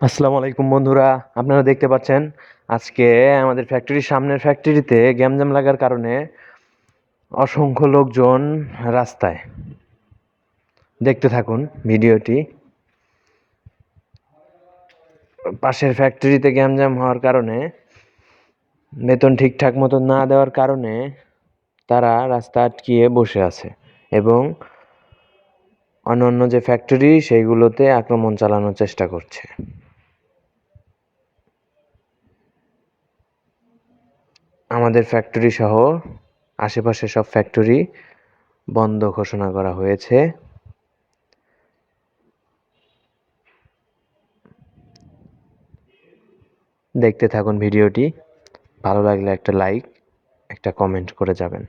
আসসালামু আলাইকুম বন্ধুরা, আপনারা দেখতে পাচ্ছেন আজকে আমাদের ফ্যাক্টরির সামনের ফ্যাক্টরিতে গ্যামজাম লাগার কারণে অসংখ্য লোকজন রাস্তায়। দেখতে থাকুন ভিডিওটি। পাশের ফ্যাক্টরিতে গ্যামজাম হওয়ার কারণে, বেতন ঠিকঠাক মতো না দেওয়ার কারণে তারা রাস্তা আটকিয়ে বসে আছে এবং অন্যান্য যে ফ্যাক্টরি সেইগুলোতে আক্রমণ চালানোর চেষ্টা করছে। আমাদের ফ্যাক্টরি সহ আশেপাশে সব ফ্যাক্টরি বন্ধ ঘোষণা করা হয়েছে। দেখতে থাকুন ভিডিওটি। ভালো লাগলে একটা লাইক একটা কমেন্ট করে যাবেন।